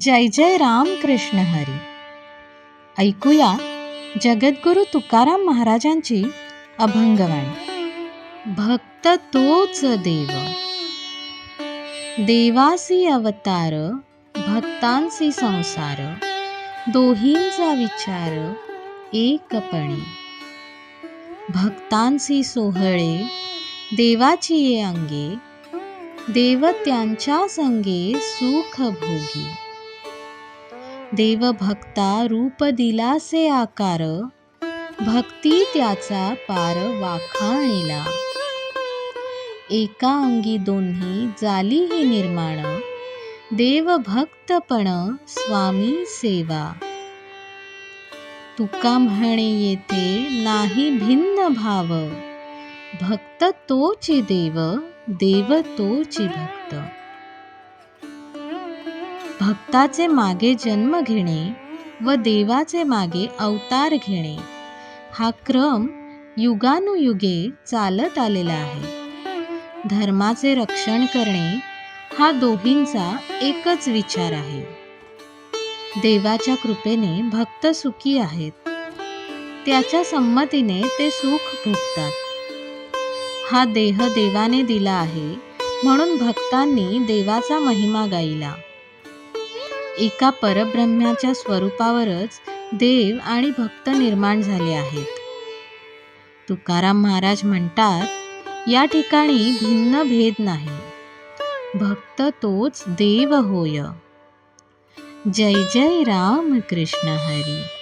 जय जय राम कृष्ण हरी. ऐकूया जगद्गुरु तुकाराम महाराजांची अभंगवाणी भक्त तोच देव. देवासी अवतार भक्तांसी संसार दोहींचा विचार एकपणी. भक्तांसी सोहळे देवाची अंगे देव त्यांच्या संगे सुख भोगी देवभक्ता रूप दिलासे आकार भक्ती त्याचा पार वाखाणिला. एका अंगी दोन्ही जाली ही निर्माण देवभक्तपण स्वामी सेवा. तुका म्हणे येथे नाही भिन्न भाव भक्त तोची देव देव तोची भक्त. भक्ताचे मागे जन्म घेणे व देवाचे मागे अवतार घेणे. हा क्रम युगानुयुगे चालत आलेला आहे. धर्माचे रक्षण करणे हा दोहींचा एकच विचार आहे. देवाच्या कृपेने भक्त सुखी आहेत. त्याच्या संमतीने ते सुख भोगतात. हा देह देवाने दिला आहे म्हणून भक्तांनी देवाचा महिमा गायला. एका परब्रह्म्याच्या स्वरूपावरच देव आणि भक्त निर्माण झाले आहेत. तुकाराम महाराज म्हणतात या ठिकाणी भिन्न भेद नाही. भक्त तोच देव होय. जय जय राम कृष्ण हरी.